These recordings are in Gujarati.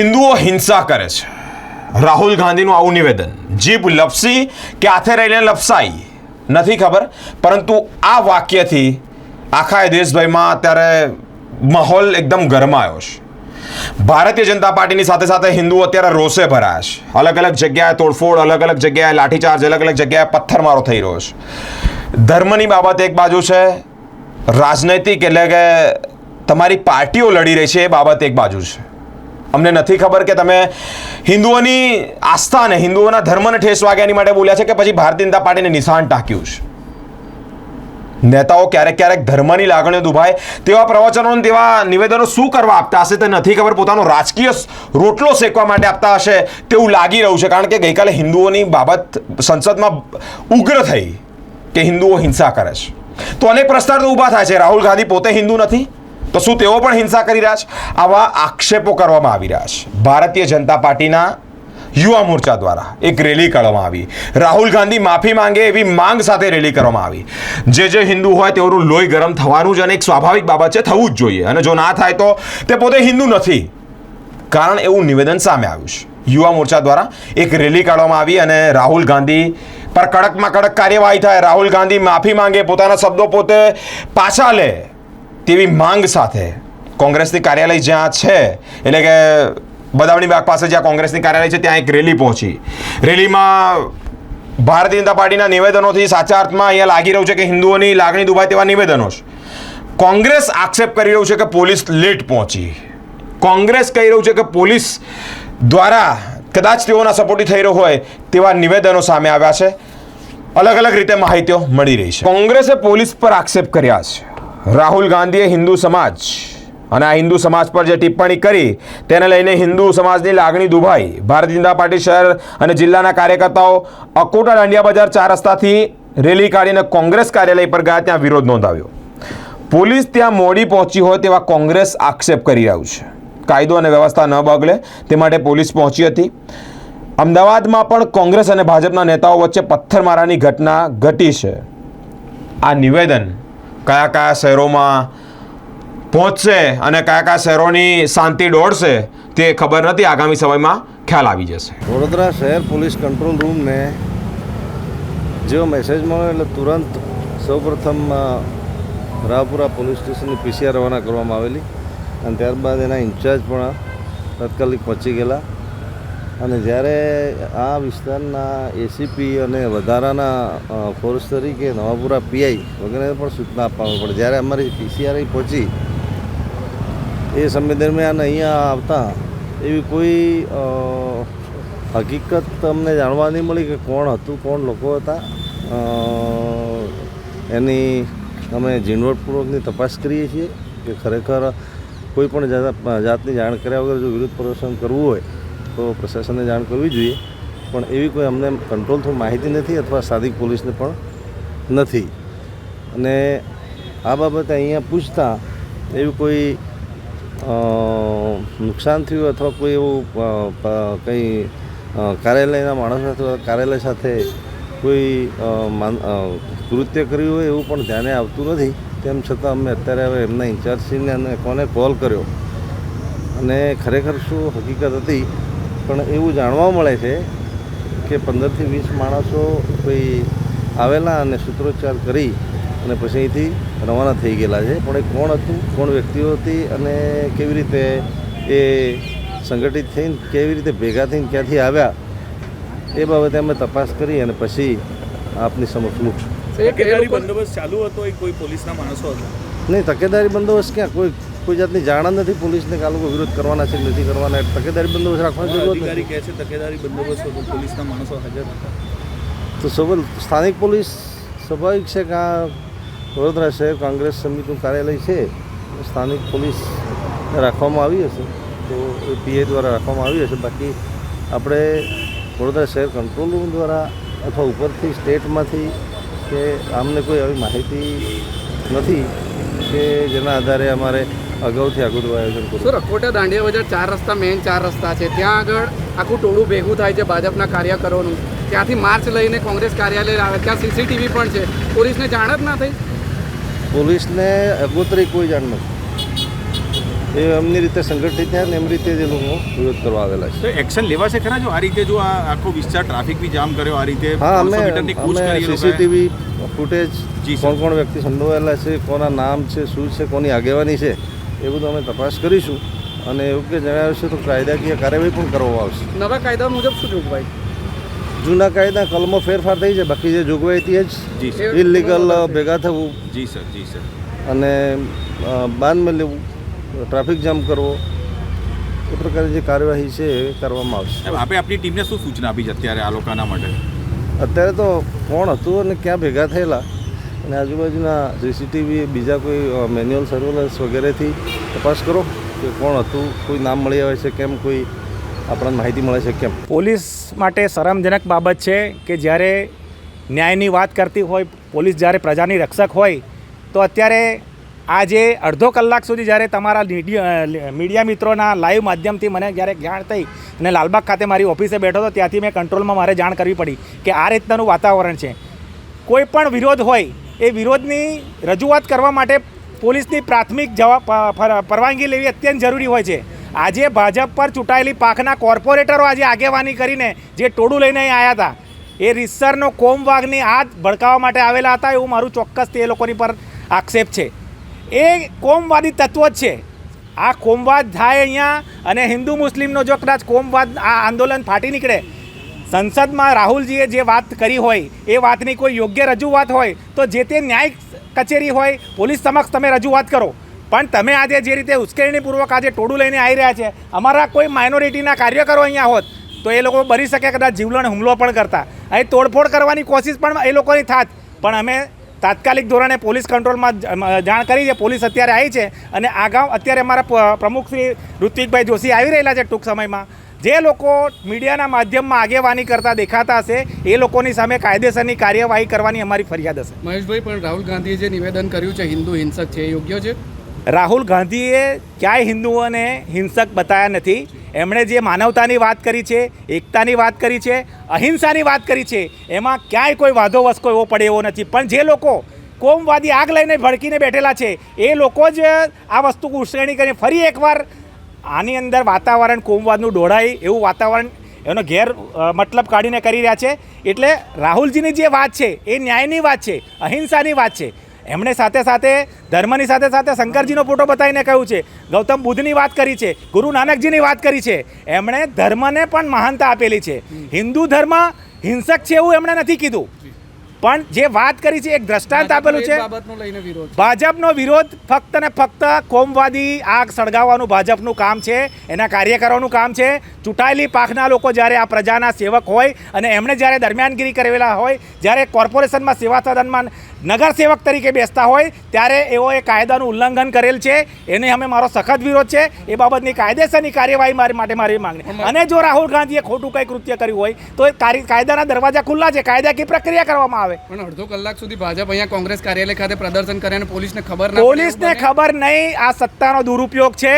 હિન્દુઓ હિંસા કરે છે. રાહુલ ગાંધીનું આવું નિવેદન. જીભ લપસી કે હાથે રહીને લપસાઈ? નથી ખબર, પરંતુ આ વાક્યથી આખા એ દેશભરમાં અત્યારે માહોલ એકદમ ગરમાયો છે. ભારતીય જનતા પાર્ટીની સાથે સાથે હિન્દુઓ અત્યારે રોષે ભરાયા છે. અલગ અલગ જગ્યાએ તોડફોડ, અલગ અલગ જગ્યાએ લાઠીચાર્જ, અલગ અલગ જગ્યાએ પથ્થરમારો થઈ રહ્યો છે. ધર્મની બાબત એક બાજુ છે, રાજનૈતિક એટલે કે તમારી પાર્ટીઓ લડી રહી છે એ બાબત એક બાજુ છે. અમને નથી ખબર કે તમે હિન્દુઓની આસ્થાને હિન્દુઓના ધર્મને ઠેસ વાગે એની માટે બોલ્યા છે કે પછી ભારતીય જનતા પાર્ટીને નિશાન ટાંક્યું છે? નેતાઓ ક્યારેક ક્યારેક ધર્મની લાગણીઓ દુભાય. તેવા પ્રવચનો તેવા નિવેદનો શું કરવા આપતા હશે તે નથી ખબર. પોતાનો રાજકીય રોટલો શેકવા માટે આપતા હશે તેવું લાગી રહ્યું છે. કારણ કે ગઈકાલે હિન્દુઓની બાબત સંસદમાં ઉગ્ર થઈ કે હિન્દુઓ હિંસા કરે છે. તો અનેક પ્રશ્નો તો ઊભા થાય છે. રાહુલ ગાંધી પોતે હિન્દુ નથી. તો શું તેઓ પણ હિંસા કરી રહ્યા છે? આવા આક્ષેપો કરવામાં આવી રહ્યા છે. ભારતીય જનતા પાર્ટીના યુવા મોરચા દ્વારા એક રેલી કાઢવામાં આવી. રાહુલ ગાંધી માફી માંગે એવી માંગ સાથે રેલી કરવામાં આવી. જે જે હિન્દુ હોય તેઓનું લોહી ગરમ થવાનું જ અને એક સ્વાભાવિક બાબત છે, થવું જ જોઈએ. અને જો ના થાય તો તે પોતે હિન્દુ નથી. કારણ એવું નિવેદન સામે આવ્યું છે. યુવા મોરચા દ્વારા એક રેલી કાઢવામાં આવી અને રાહુલ ગાંધી પર કડકમાં કડક કાર્યવાહી થાય. રાહુલ ગાંધી માફી માંગે, પોતાના શબ્દો પોતે પાછા લે. તેવી માંગ સાથે કોંગ્રેસની કાર્યાલય જ્યાં છે, એટલે કે બદામણી બાગ પાસે જ્યાં કોંગ્રેસની કાર્યાલય છે, ત્યાં એક રેલી પહોંચી. રેલીમાં ભારતીય જનતા પાર્ટીના નિવેદનોથી સાચા અર્થમાં અહીંયા લાગી રહ્યું છે કે હિન્દુઓની લાગણી દુભાય તેવા નિવેદનો છે. કોંગ્રેસ આક્ષેપ કરી રહ્યું છે કે પોલીસ લેટ પહોંચી. કોંગ્રેસ કહી રહ્યું છે કે પોલીસ દ્વારા કદાચ તેઓના સપોર્ટી થઈ રહ્યો હોય તેવા નિવેદનો સામે આવ્યા છે. અલગ અલગ રીતે માહિતીઓ મળી રહી છે. કોંગ્રેસે પોલીસ પર આક્ષેપ કર્યા છે. રાહુલ ગાંધીએ હિન્દુ સમાજ અને આ હિન્દુ સમાજ પર જે ટિપ્પણી કરી તેને લઈને હિન્દુ સમાજની લાગણી દુભાઈ. ભારતીય જનતા પાર્ટી શહેર અને જિલ્લાના કાર્યકર્તાઓ અકોટા દાંડિયા બજાર ચાર રસ્તાથી રેલી કાઢીને કોંગ્રેસ કાર્યાલય પર ગયા ત્યાં વિરોધ નોંધાવ્યો. પોલીસ ત્યાં મોડી પહોંચી હોય તેવા કોંગ્રેસ આક્ષેપ કરી રહ્યું છે. કાયદો અને વ્યવસ્થા ન બગડે તે માટે પોલીસ પહોંચી હતી. અમદાવાદમાં પણ કોંગ્રેસ અને ભાજપના નેતાઓ વચ્ચે પથ્થરમારાની ઘટના ઘટી છે. આ નિવેદન કયા કયા શહેરોમાં પહોંચશે અને કયા કયા શહેરોની શાંતિ દોડશે તે ખબર નથી, આગામી સમયમાં ખ્યાલ આવી જશે. વડોદરા શહેર પોલીસ કંટ્રોલ રૂમને જેવો મેસેજ મળ્યો એટલે તુરંત સૌપ્રથમ રાહપુરા પોલીસ સ્ટેશનની પીસીઆર રવાના કરવામાં આવેલી અને ત્યારબાદ એના ઇન્ચાર્જ પણ તાત્કાલિક પહોંચી ગયેલા. અને જ્યારે આ વિસ્તારના એસીપી અને વધારાના ફોર્સ તરીકે નવાપુરા પીઆઈ વગેરે પણ સૂચના આપવામાં પડે. જ્યારે અમારી પીસીઆરઆઈ પહોંચી, એ સમય દરમિયાન અહીંયા આવતા, એવી કોઈ હકીકત અમને જાણવા નહીં મળી કે કોણ હતું, કોણ લોકો હતા? એની અમે ઝીણવટપૂર્વકની તપાસ કરીએ છીએ કે ખરેખર કોઈ પણ જાત- જાતની જાણ કર્યા વગર જો વિરોધ પ્રદર્શન કરવું હોય તો પ્રશાસનને જાણ કરવી જોઈએ. પણ એવી કોઈ અમને કંટ્રોલ થ્રુ માહિતી નથી અથવા સ્થાનિક પોલીસને પણ નથી. અને આ બાબતે અહીંયા પૂછતા એવું કોઈ નુકસાન થયું અથવા કોઈ એવું કંઈ કાર્યાલયના માણસો અથવા કાર્યાલય સાથે કોઈ કૃત્ય કર્યું હોય એવું પણ ધ્યાને આવતું નથી. તેમ છતાં અમે અત્યારે હવે એમના ઇન્ચાર્જશ્રીને અને કોને કોલ કર્યો. અને ખરેખર શું હકીકત હતી પણ એવું જાણવા મળે છે કે પંદરથી વીસ માણસો કોઈ આવેલા અને સૂત્રોચ્ચાર કરી અને પછી અહીંથી રવાના થઈ ગયેલા છે. પણ એ કોણ હતું કોણ વ્યક્તિઓ હતી અને કેવી રીતે એ સંગઠિત થઈને કેવી રીતે ભેગા થઈને ક્યાંથી આવ્યા એ બાબતે અમે તપાસ કરી અને પછી આપની સમક્ષ મૂકશું તકેદારી બંદોબસ્ત ચાલુ હતો કોઈ પોલીસના માણસો હતા? નહીં તકેદારી બંદોબસ્ત ક્યાં? કોઈ કોઈ જાતની જાણ જ નથી પોલીસને કે આ લોકો વિરોધ કરવાના છે નથી કરવાના. તકેદારી બંદોબસ્ત રાખવાની જરૂર અધિકારી કહે છે તકેદારી બંદોબસ્ત હતો પોલીસના માણસો હાજર હતા. તો સબલ સ્થાનિક પોલીસ સ્વાભાવિક છે કે આ વડોદરા શહેર કોંગ્રેસ સમિતિનું કાર્યાલય છે સ્થાનિક પોલીસ રાખવામાં આવી હશે. તો એ પીએ દ્વારા રાખવામાં આવી હશે. બાકી આપણે વડોદરા શહેર કંટ્રોલ રૂમ દ્વારા અથવા ઉપરથી સ્ટેટમાંથી કે આમને કોઈ આવી માહિતી નથી કે જેના આધારે અમારે અગાઉથી આગળનું આયોજન કરવું સર અકોટા દાંડિયા બજાર ચાર રસ્તા મેઇન ચાર રસ્તા છે. ત્યાં આગળ આખું ટોળું ભેગું થાય છે ભાજપના કાર્યકરોનું. ત્યાંથી માર્ચ લઈને કોંગ્રેસ કાર્યાલય આવે ત્યાં સીસીટીવી પણ છે. પોલીસને જાણ જ ના થઈ? પોલીસને અગોતરી કોઈ જાણ નથી. એ એમની રીતે સંગઠિત થયા ને એમ રીતે જ એ લોકો વિરોધ કરવા આવેલા છે. તો એક્શન લેવાશે ખરા જો? આ રીતે જો આ આખો વિસ્તાર ટ્રાફિક બી જામ કર્યો આ રીતે હા અમે 300 મીટરની કૂચ અમે કરી એ લોકોએ. સીસીટીવી ફૂટેજ કોણ કોણ વ્યક્તિ સંડોવાયેલા છે કોના નામ છે શું છે કોની આગેવાની છે એ બધું અમે તપાસ કરીશું અને યોગ્ય છે તો કાયદાકીય કાર્યવાહી પણ કરવામાં આવશે. નવા કાયદા મુજબ શું જોગવાઈ? જૂના કાયદા કલમો ફેરફાર થઈ છે બાકી જે જોગવાઈ હતી એ જી જ ઇલીગલ ભેગા થવું. જી સર જી સર. અને બાનમાં લેવું ટ્રાફિક જામ કરવો એ પ્રકારે જે કાર્યવાહી છે એ કરવામાં આવશે. આપણે આપણી આપની ટીમને શું સૂચના આપી છે અત્યારે આ લોકોના માટે? અત્યારે તો કોણ હતું અને ક્યાં ભેગા થયેલા? અને આજુબાજુના સીસીટીવી, બીજા કોઈ મેન્યુઅલ સર્વેલન્સ વગેરેથી તપાસ કરો કે કોણ હતું, કોઈ નામ મળી આવે છે, કેમ કોઈ આપણને માહિતી મળે છે, કેમ? પોલીસ માટે શરમજનક બાબત છે કે જ્યારે ન્યાયની વાત કરતી હોય, પોલીસ જ્યારે પ્રજાની રક્ષક હોય, તો અત્યારે આજે અડધો કલાક સુધી જ્યારે તમારા મીડિયા મિત્રોના લાઈવ માધ્યમથી મને જ્યારે જાણ થઈ અને લાલબાગ ખાતે મારી ઓફિસે બેઠો હતો, ત્યાંથી મેં કંટ્રોલમાં મારે જાણ કરવી પડી કે આ રીતનાનું વાતાવરણ છે. કોઈ પણ વિરોધ હોય એ વિરોધની રજૂઆત કરવા માટે પોલીસની પ્રાથમિક જવાબ પરવાનગી લેવી અત્યંત જરૂરી હોય છે. આજે ભાજપ પર ચૂંટાયેલી પાકના કોર્પોરેટરો આજે આગેવાની કરીને જે ટોળું લઈને અહીં આવ્યા હતા, એ રીસરનો કોમવાગની હાથ ભડકાવવા માટે આવેલા હતા એવું મારું ચોક્કસથી એ લોકોની પર આક્ષેપ છે. એ કોમવાદી તત્વ જ છે. આ કોમવાદ થાય અહીંયા અને હિન્દુ મુસ્લિમનો જો કદાચ કોમવાદ આ આંદોલન ફાટી નીકળે સંસદમાં રાહુલજીએ જે વાત કરી હોય, એ વાતની કોઈ યોગ્ય રજૂઆત હોય, તો જે તે ન્યાયિક કચેરી હોય, પોલીસ સમક્ષ તમે રજૂઆત કરો. પણ તમે આજે જે રીતે ઉશ્કેરણીપૂર્વક આજે ટોળું લઈને આવી રહ્યા છે, અમારા કોઈ માઇનોરિટીના કાર્યકરો અહીંયા હોત, તો એ લોકો બરી શકે, કદાચ જીવલણ હુમલો પણ કરતા. અહીં તોડફોડ કરવાની કોશિશ પણ એ લોકોની થાત. પણ અમે તાત્કાલિક ધોરણે પોલીસ કંટ્રોલમાં જાણ કરી છે, પોલીસ અત્યારે આવી છે, અને આગાઉ અત્યારે અમારા પ્રમુખ શ્રી ઋત્વિકભાઈ જોશી આવી રહેલા છે ટૂંક સમયમાં. જે લોકો મીડિયાના માધ્યમમાં આગેવાની કરતા દેખાતા હશે એ લોકોની સામે કાયદેસરની કાર્યવાહી કરવાની અમારી ફરિયાદ હશે. મહેશભાઈ પણ રાહુલ ગાંધીએ જે નિવેદન કર્યું છે હિન્દુ હિંસક છે એ યોગ્ય છે? રાહુલ ગાંધીએ ક્યાંય હિન્દુઓને હિંસક બતાવ્યા નથી. એમણે જે માનવતાની વાત કરી છે એકતાની વાત કરી છે અહિંસાની વાત કરી છે એમાં ક્યાંય કોઈ વાંધો વસકો એવો પડે એવો નથી. પણ જે લોકો કોમવાદી આગ લઈને ભડકીને બેઠેલા છે એ લોકો જ આ વસ્તુ ઉશ્રેણી કરીને ફરી એકવાર આની અંદર વાતાવરણ કોમવાદનું ડોળાય એવું વાતાવરણ, એનો ગેર મતલબ કાઢીને કરી રહ્યા છે. એટલે રાહુલજીની જે વાત છે, એ ન્યાયની વાત છે, અહિંસાની વાત છે. એમણે સાથે સાથે, ધર્મની સાથે સાથે શંકરજીનો ફોટો બતાવીને કહ્યું છે, ગૌતમ બુદ્ધની વાત કરી છે, ગુરુ નાનકજીની વાત કરી છે. એમણે ધર્મને પણ મહાનતા આપેલી છે. હિન્દુ ધર્મ હિંસક છે એવું એમણે નથી કીધું. પણ જે વાત કરી છે એક દ્રષ્ટાંત આપેલું છે એ. ભાજપનો વિરોધ ફક્ત ને ફક્ત કોમવાદી આગ સળગાવવાનું ભાજપનું કામ છે એના કાર્યકરોનું કામ છે. ચૂંટાયેલી પાખના લોકો જ્યારે આ પ્રજાના સેવક હોય અને એમણે જ્યારે દરમિયાનગીરી કરેલા હોય જ્યારે કોર્પોરેશનમાં સેવા સદનમાં નગર સેવક તરીકે બેસતા હોય ત્યારે એઓએ કાયદાનું ઉલ્લંઘન કરેલ છે. એને અમે મારો સખત વિરોધ છે. એ બાબતની કાયદેસરની કાર્યવાહી મારી માટે મારી માંગણી અને જો રાહુલ ગાંધીએ ખોટું કંઈ કૃત્ય કર્યું હોય તો એ કાયદાના દરવાજા ખુલ્લા છે. કાયદાકીય પ્રક્રિયા કરવામાં આવે. પણ અડધો કલાક સુધી ભાજપ અહીંયા કોંગ્રેસ કાર્યાલય ખાતે પ્રદર્શન કરે અને પોલીસને ખબર ના પોલીસને ખબર નહીં આ સત્તાનો દુરુપયોગ છે.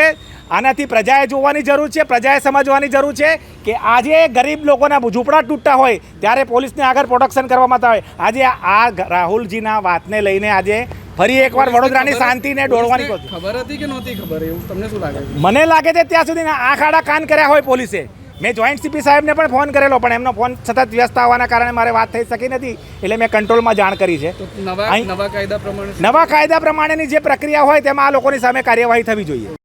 આનાથી પ્રજાએ જોવાની જરૂર છે પ્રજાએ સમજવાની જરૂર છે કે આજે ગરીબ લોકોના ઝૂંપડા તૂટતા હોય ત્યારે પોલીસને આગળ પ્રોટેક્શન કરવામાં આવતા હોય આજે આ રાહુલજીના વાતને લઈને આજે ફરી એકવાર વડોદરાની શાંતિને ડોળવાની ખબર હતી કે નહોતી ખબર એવું? તમને શું લાગે? મને લાગે છે ત્યાં સુધી આંખ આડા કાન કર્યા હોય પોલીસે. મેં જોઈન્ટ સીપી સાહેબને પણ ફોન કરેલો પણ એમનો ફોન સતત વ્યસ્ત આવવાના કારણે મારે વાત થઈ શકી નથી એટલે મેં કંટ્રોલમાં જાણ કરી છે. નવા કાયદા પ્રમાણે નવા કાયદા પ્રમાણેની જે પ્રક્રિયા હોય તેમાં આ લોકોની સામે કાર્યવાહી થવી જોઈએ.